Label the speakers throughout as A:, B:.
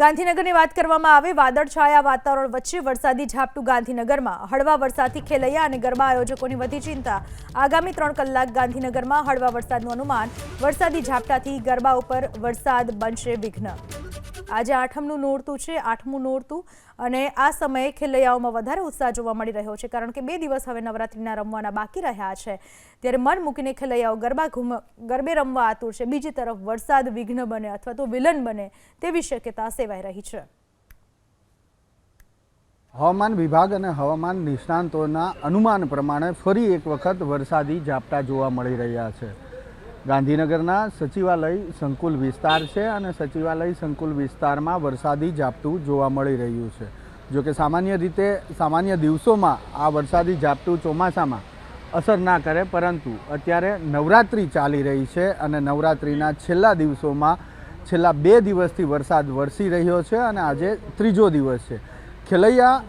A: ગાંધીનગરની વાત કરવામાં આવે વાદળછાયા વાતાવરણ વચ્ચે વરસાદી ઝાપટું ગાંધીનગરમાં. હળવા વરસાદથી ખેલૈયા અને ગરબા આયોજકોની વધી ચિંતા. આગામી ત્રણ કલાક ગાંધીનગરમાં હળવા વરસાદનું અનુમાન. વરસાદી ઝાપટાથી ગરબા ઉપર વરસાદ બનશે વિઘ્ન. આજે આઠમનું નોરતું છે, આઠમું નોરતું. અને આ સમયે ખેલૈયાઓમાં વધારે ઉત્સાહ જોવા મળી રહ્યો છે, કારણ કે બે દિવસ હવે નવરાત્રિના રમવાના બાકી રહ્યા છે. ત્યારે મન મૂકીને ખેલૈયાઓ ગરબા ઘૂમ, ગરબે રમવા આતુર છે. બીજી તરફ વરસાદ, વિઘ્ન બને અથવા તો વિલન બને તેવી શક્યતા સેવાઈ રહી છે.
B: હવામાન વિભાગ અને હવામાન નિષ્ણાંતોના અનુમાન પ્રમાણે ફરી એક વખત વરસાદી ઝાપટા જોવા મળી રહ્યા છે. ગાંધીનગરના સચિવાલય સંકુલ વિસ્તાર છે અને સચિવાલય સંકુલ વિસ્તારમાં વરસાદી ઝાપટું જોવા મળી રહ્યું છે. જો કે સામાન્ય રીતે સામાન્ય દિવસોમાં આ વરસાદી ઝાપટું ચોમાસામાં અસર ના કરે, પરંતુ અત્યારે નવરાત્રિ ચાલી રહી છે અને નવરાત્રિના છેલ્લા દિવસોમાં છેલ્લા બે દિવસથી વરસાદ વરસી રહ્યો છે અને આજે ત્રીજો દિવસ છે. ખેલૈયા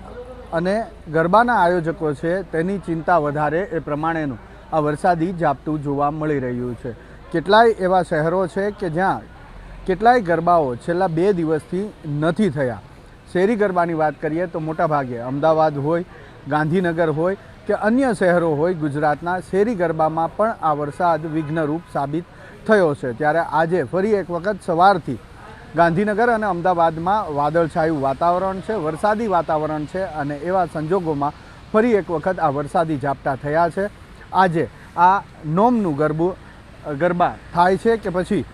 B: અને ગરબાના આયોજકો છે, તેની ચિંતા વધારે એ પ્રમાણેનું આ વરસાદી ઝાપટું જોવા મળી રહ્યું છે. કેટલાય એવા શહેરો છે કે જ્યાં કેટલાય ગરબાઓ છેલ્લા બે દિવસથી નથી થયા. શેરી ગરબાની વાત કરીએ તો મોટાભાગે અમદાવાદ હોય, ગાંધીનગર હોય કે અન્ય શહેરો હોય ગુજરાતના શેરી ગરબામાં પણ આ વરસાદ વિઘ્નરૂપ સાબિત થયો છે. ત્યારે આજે ફરી એક વખત સવારથી ગાંધીનગર અને અમદાવાદમાં વાદળછાયું વાતાવરણ છે, વરસાદી વાતાવરણ છે અને એવા સંજોગોમાં ફરી એક વખત આ વરસાદી ઝાપટા થયા છે. આજે આ નોમનું ગરબું ગરબા થાય છે કે પછી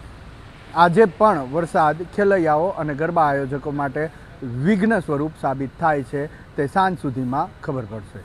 B: આજે પણ વરસાદ, ખેલૈયાઓ અને ગરબા આયોજકો માટે વિઘ્ન સ્વરૂપ સાબિત થાય છે તે સાંજ સુધીમાં ખબર પડશે.